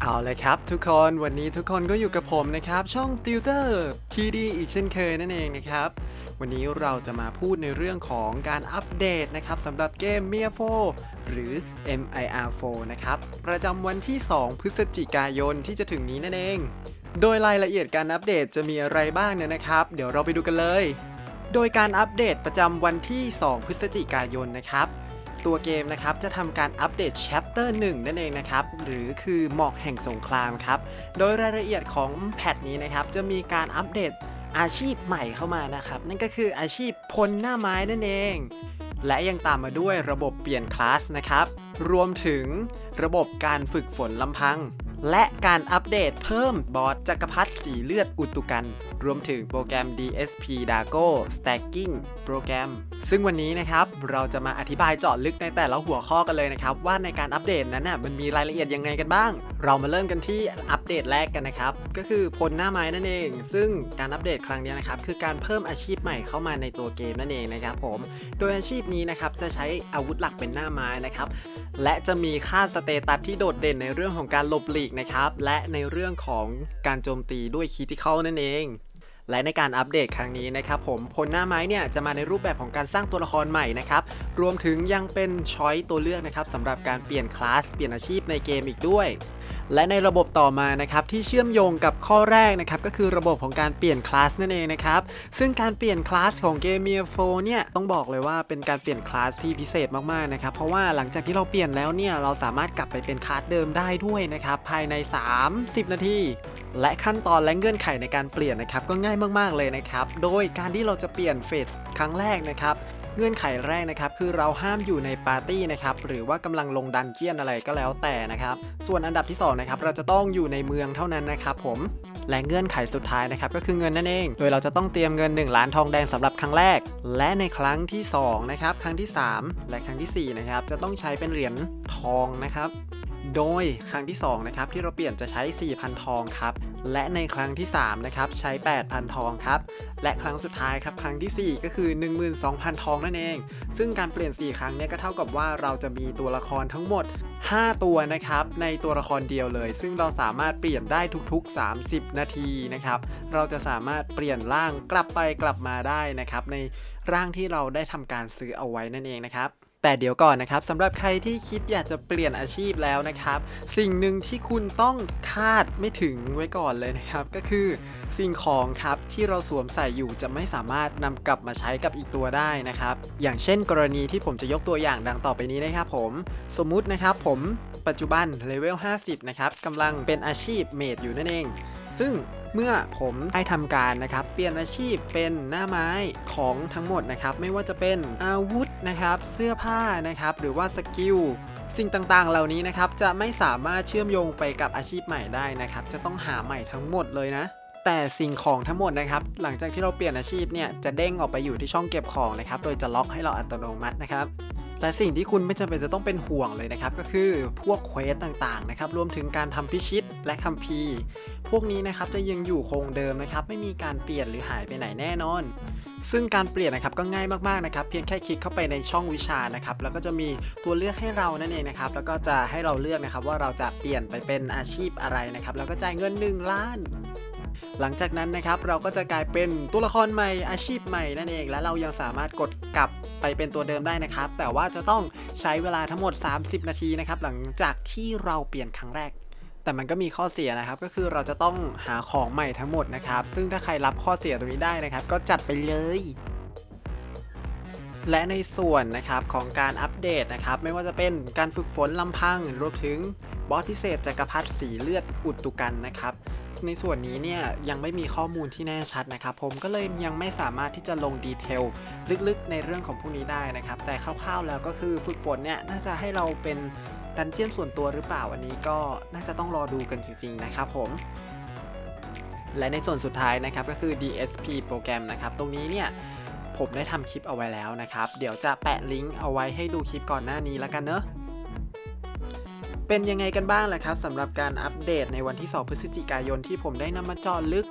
เอาเลยครับทุกคนวันนี้ทุกคนก็อยู่กับผมนะครับ ช่อง Tutor PD อีกเช่นเคยนั่นเองนะครับ วันนี้เราจะมาพูดในเรื่องของการอัปเดตนะครับสำหรับเกม m i a 4หรือ MIR4 นะครับ ประจำวันที่ 2 พฤศจิกายนที่จะถึงนี้นั่นเอง โดยรายละเอียดการอัปเดตจะมีอะไรบ้างเนี่ยนะครับ เดี๋ยวเราไปดูกันเลย โดยการอัปเดตประจำวันที่ 2 พฤศจิกายนนะครับ ตัวเกมนะครับจะทำการอัปเดต Chapter 1 นั่นเองนะครับหรือคือหมอกแห่งสงครามครับโดยรายละเอียดของแพทนี้นะครับจะมีการอัปเดตอาชีพใหม่เข้ามานะครับนั่นก็คืออาชีพพลหน้าไม้นั่นเอง และยังตามมาด้วยระบบเปลี่ยนคลาสนะครับรวมถึงระบบการฝึกฝนลำพัง และการอัปเดตเพิ่มบอสจักรพรรดิสีเลือดอุตุกัน รวมถึงโปรแกรม DSP Dago Stacking โปรแกรม ซึ่งวันนี้นะครับเราจะมาอธิบายเจาะลึกในแต่ละหัวข้อกันเลยนะครับ ว่าในการอัปเดตนั้นน่ะมันมีรายละเอียดยังไงกันบ้าง เรามาเริ่มกันที่อัปเดตแรกกันนะครับ ก็คือพลหน้าไม้นั่นเอง ซึ่งการอัปเดตครั้งนี้นะครับคือการเพิ่มอาชีพใหม่เข้ามาในตัวเกมนั่นเองนะครับผม โดยอาชีพนี้นะครับจะใช้อาวุธหลักเป็นหน้าไม้นะครับและจะมีค่าสเตตัสที่โดดเด่นในเรื่องของการหลบหลีกนะครับ และในเรื่องของการโจมตีด้วยคีติเข้านั่นเอง และในการอัปเดตครั้งนี้นะครับผมพลหน้าไม้เนี่ยจะมาในรูปแบบของการสร้างตัวละครใหม่นะครับรวมถึงยังเป็นช้อยตัวเลือกนะครับสำหรับการเปลี่ยนคลาสเปลี่ยนอาชีพในเกมอีกด้วย และในระบบต่อมานะครับที่เชื่อมโยงกับข้อแรกนะครับก็คือระบบของการเปลี่ยนคลาสนั่นเองนะครับซึ่งการเปลี่ยนคลาสของเกมเมียโฟเนี่ยต้องบอกเลยว่าเป็นการเปลี่ยนคลาสที่พิเศษมากๆนะครับเพราะว่าหลังจากที่เราเปลี่ยนแล้วเนี่ยเราสามารถกลับไปเป็นคลาสเดิมได้ด้วยนะครับภายใน 30 นาที และขั้นตอนและเงื่อนไขในการเปลี่ยนนะครับก็ง่ายมากๆเลยนะครับ โดยการที่เราจะเปลี่ยนเฟสครั้งแรกนะครับเงื่อนไขแรกนะครับคือเราห้ามอยู่ในปาร์ตี้นะครับหรือว่ากำลังลงดันเจียนอะไรก็แล้วแต่นะครับส่วนอันดับที่2นะครับเราจะต้องอยู่ในเมืองเท่านั้นนะครับผมและเงื่อนไขสุดท้ายนะครับก็คือเงินนั่นเอง โดยเราจะต้องเตรียมเงิน 1 ล้านทองแดงสำหรับครั้งแรก และในครั้งที่2นะครับครั้งที่ 3 และครั้งทีสี่4นะครับจะต้องใช้เป็นเหรียญทองนะครับ โดยครั้งที่2นะครับที่เราเปลี่ยนจะใช้ 4,000 ทองครับ และในครั้งที่3นะครับใช้ 8,000 ทองครับ และครั้งสุดท้ายครับครั้งทีสี่ 4 ก็คือ 12,000 ทองนั่นเอง ซึ่งการเปลี่ยน 4 ครั้งเนี่ยก็เท่ากับว่าเราจะมีตัวละครทั้งหมด 5 ตัวนะครับในตัวละครเดียวเลย ซึ่งเราสามารถเปลี่ยนได้ทุกๆ 30 นาทีนะครับเราจะสามารถเปลี่ยนร่างกลับไปกลับมาได้นะครับในร่างที่เราได้ทำการซื้อเอาไว้นั่นเองนะครับ แต่เดี๋ยวก่อนนะครับสำหรับใครที่คิดอยากจะเปลี่ยนอาชีพแล้วนะครับ สิ่งหนึ่งที่คุณต้องคาดไม่ถึงไว้ก่อนเลยนะครับ ก็คือสิ่งของครับที่เราสวมใส่อยู่จะไม่สามารถนำกลับมาใช้กับอีกตัวได้นะครับ อย่างเช่น กรณีที่ผมจะยกตัวอย่างดังต่อไปนี้นะครับผมสมมุตินะครับผมปัจจุบันเลเวล50นะครับกำลังเป็นอาชีพเมดอยู่นั่นเอง ซึ่งเมื่อผมได้ทำการนะครับเปลี่ยนอาชีพเป็นหน้าไม้ของทั้งหมดนะครับไม่ว่าจะเป็นอาวุธนะครับเสื้อผ้านะครับหรือว่าสกิลสิ่งต่างๆ เหล่านี้นะครับจะไม่สามารถเชื่อมโยงไปกับอาชีพใหม่ได้นะครับ จะต้องหาใหม่ทั้งหมดเลยนะ แต่สิ่งของทั้งหมดนะครับ หลังจากที่เราเปลี่ยนอาชีพเนี่ยจะเด้งออกไปอยู่ที่ช่องเก็บของนะครับ โดยจะล็อกให้เราอัตโนมัตินะครับและสิ่งที่คุณไม่จำเป็นจะต้องเป็นห่วงเลยนะครับ ก็คือพวกเควสต่างๆนะครับ รวมถึงการทำพิชิตและคัมภีร์ พวกนี้นะครับจะยังอยู่คงเดิมนะครับ ไม่มีการเปลี่ยนหรือหายไปไหนแน่นอน ซึ่งการเปลี่ยนนะครับก็ง่ายมากๆนะครับ เพียงแค่คลิกเข้าไปในช่องวิชานะครับ แล้วก็จะมีตัวเลือกให้เรานั่นเองนะครับ แล้วก็จะให้เราเลือกนะครับว่าเราจะเปลี่ยนไปเป็นอาชีพอะไรนะครับ แล้วก็จ่ายเงิน 1 ล้าน หลังจากนั้นนะครับเราก็จะกลายเป็นตัวละครใหม่อาชีพใหม่นั่นเอง และเรายังสามารถกดกลับไปเป็นตัวเดิมได้นะครับ แต่ว่าจะต้องใช้เวลาทั้งหมด 30 นาทีนะครับหลังจากที่เราเปลี่ยนครั้งแรกแต่มันก็มีข้อเสียนะครับก็คือเราจะต้องหาของใหม่ทั้งหมดนะครับ ซึ่งถ้าใครรับข้อเสียตรงนี้ได้นะครับ ก็จัดไปเลย และในส่วนนะครับของการอัปเดตนะครับ ไม่ว่าจะเป็นการฝึกฝนลำพังรวมถึงบอสพิเศษจักรพรรดิสีเลือดอุตุกันนะครับ ในส่วนนี้เนี่ยยังไม่มีข้อมูลที่แน่ชัดนะครับผมก็เลยยังไม่สามารถที่จะลงดีเทลลึกๆ ในเรื่องของพวกนี้ได้นะครับ แต่คร่าวๆแล้วก็คือฝึกฝนเนี่ยน่าจะให้เราเป็นดันเจียนส่วนตัวหรือเปล่าอันนี้ก็น่าจะต้องรอดูกันจริงๆนะครับผมและในส่วนสุดท้ายนะครับก็คือ DSP โปรแกรมนะครับ ตรงนี้เนี่ยผมได้ทำคลิปเอาไว้แล้วนะครับ เดี๋ยวจะแปะลิงก์เอาไว้ให้ดูคลิปก่อนหน้านี้แล้วกันเนอะ เป็นยังไงกันบ้างล่ะครับสำหรับการอัปเดตในวันที่ 2 พฤศจิกายนที่ผมได้นำมาจอลึก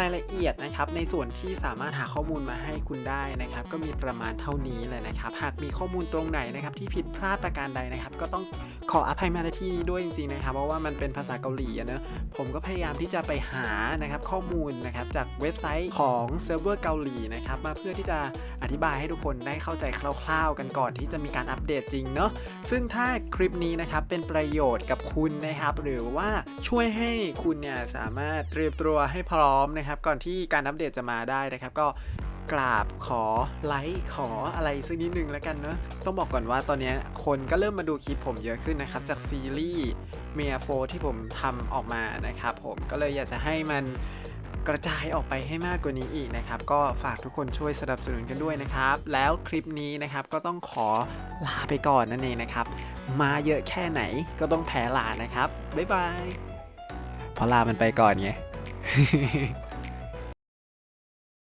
รายละเอียดนะครับในส่วนที่สามารถหาข้อมูลมาให้คุณได้นะครับ ก็มีประมาณเท่านี้แหละนะครับ หากมีข้อมูลตรงไหนนะครับที่ผิดพลาดประการใดนะครับ ก็ต้องขออภัยมาณที่นี้ด้วยจริงๆนะครับ เพราะว่ามันเป็นภาษาเกาหลีนะผมก็พยายามที่จะไปหานะครับข้อมูลนะครับจากเว็บไซต์ของเซิร์ฟเวอร์เกาหลีนะครับมาเพื่อที่จะอธิบายให้ทุกคนได้เข้าใจคร่าว ๆ กันก่อนที่จะมีการอัปเดตจริงเนาะซึ่งถ้าคลิปนี้นะครับเป็นประโยชน์กับคุณนะครับ หรือว่าช่วยให้คุณเนี่ยสามารถเตรียมตัวให้พร้อมนะครับ ก่อนที่การอัปเดตจะมาได้นะครับ ก็กราบขอไลค์ขออะไรสักนิดนึงแล้วกันเนอะต้องบอกก่อนว่าตอนนี้คนก็เริ่มมาดูคลิปผมเยอะขึ้นนะครับ จากซีรีส์เมียโฟที่ผมทำออกมานะครับผมก็เลยอยากจะให้มันกระจายออกไปให้มากกว่านี้อีกนะครับ ก็ฝากทุกคนช่วยสนับสนุนกันด้วยนะครับ แล้วคลิปนี้นะครับก็ต้องขอลาไปก่อนนั่นเองนะครับ มาเยอะแค่ไหนก็ต้องแพ้ลานะครับ บ๊ายบายพราะลามันไปก่อนไง